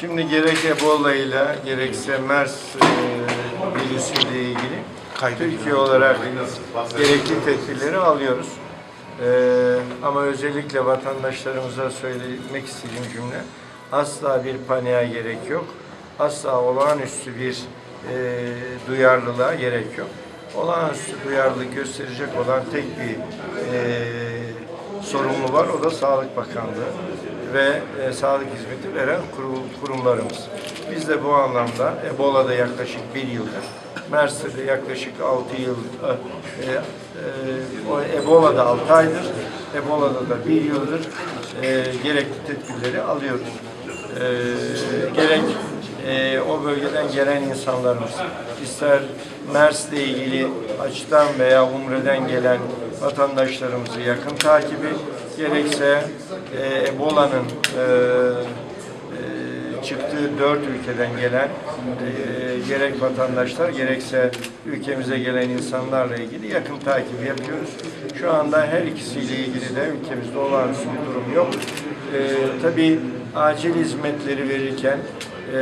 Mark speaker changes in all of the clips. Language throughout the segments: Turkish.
Speaker 1: Şimdi gerek Ebola ile gerekse MERS e, virüsüyle ilgili Türkiye olarak gerekli tedbirleri alıyoruz. E, ama özellikle vatandaşlarımıza söylemek istediğim cümle asla bir paniğe gerek yok. Asla olağanüstü bir e, duyarlılığa gerek yok. Olağanüstü duyarlılık gösterecek olan tek bir e, sorumlu var. O da Sağlık Bakanlığı ve e, sağlık hizmeti veren kurul, kurumlarımız. Biz de bu anlamda Ebola'da yaklaşık bir yıldır, MERS'te de yaklaşık 6 yıl, e, e, Ebola'da 6 aydır, Ebola'da da bir yıldır e, gerekli tedbirleri alıyoruz. E, gerek e, o bölgeden gelen insanlarımız, ister MERS ile ilgili açıdan veya umreden gelen vatandaşlarımızı yakın takibi, gerekse e, Ebola'nın e, e, çıktığı dört ülkeden gelen e, gerek vatandaşlar gerekse ülkemize gelen insanlarla ilgili yakın takibi yapıyoruz. Şu anda her ikisiyle ilgili de ülkemizde olağanüstü bir durum yok. E, tabii acil hizmetleri verirken e,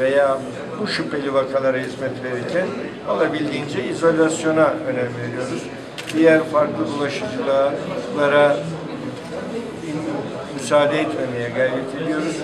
Speaker 1: veya bu şüpheli vakalara hizmet verirken olabildiğince izolasyona önem veriyoruz. Diğer farklı bulaşıcılara müsaade etmemeye gayret ediyoruz.